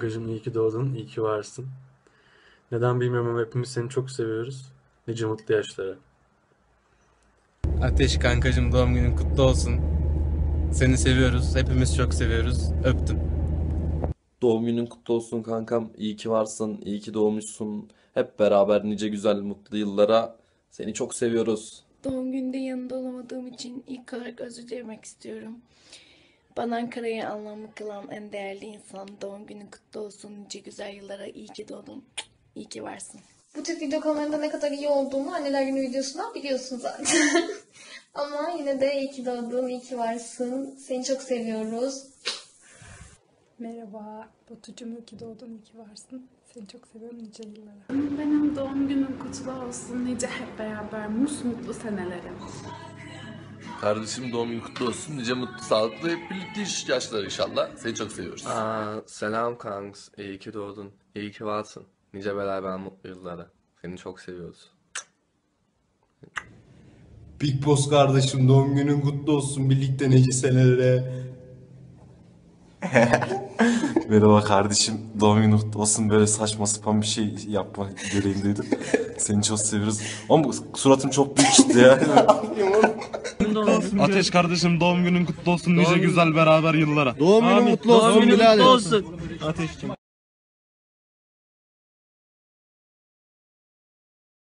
Kankacığım iyi ki doğdun, iyi ki varsın. Neden bilmiyorum ama hepimiz seni çok seviyoruz. Nice mutlu yaşlara. Ateş kankacım doğum günün kutlu olsun. Seni seviyoruz. Hepimiz çok seviyoruz. Öptüm. Doğum günün kutlu olsun kankam. İyi ki varsın. iyi ki doğmuşsun. Hep beraber nice güzel mutlu yıllara. Seni çok seviyoruz. Doğum günde yanında olamadığım için ilk olarak özür dilemek istiyorum. Bana Ankara'yı anlamlı kılan en değerli insan. Doğum günün kutlu olsun. Nice güzel yıllara iyi ki doğdun. İyi ki varsın. Bu tip video konularında ne kadar iyi olduğumu anneler günü videosundan biliyorsun zaten. Ama yine de iyi ki doğdun, iyi ki varsın. Seni çok seviyoruz. Merhaba, Batucuğum iyi ki doğdun, iyi ki varsın. Seni çok seviyorum nice yıllara. Benim doğum günüm kutlu olsun. Nice hep beraber musmutlu senelere. Kardeşim doğum günün kutlu olsun. Nice mutlu, sağlıklı, hep birlikte iş yaşlar inşallah. Seni çok seviyoruz. Aa, selam kanks. İyi ki doğdun. İyi ki varsın. Nice beraber mutlu yıllara. Seni çok seviyoruz. Big Boss kardeşim doğum günün kutlu olsun birlikte nice senelere. Merhaba kardeşim. Doğum günün kutlu olsun. Böyle saçma sapan bir şey yapma gereğini duydum. Seni çok seviyoruz. Ama bu suratım çok büyük çıktı ya. Ateş kardeşim doğum günün kutlu olsun. Nice güzel beraber yıllara. Doğum günün mutlu olsun. Doğum günün kutlu olsun. Ateşciğim.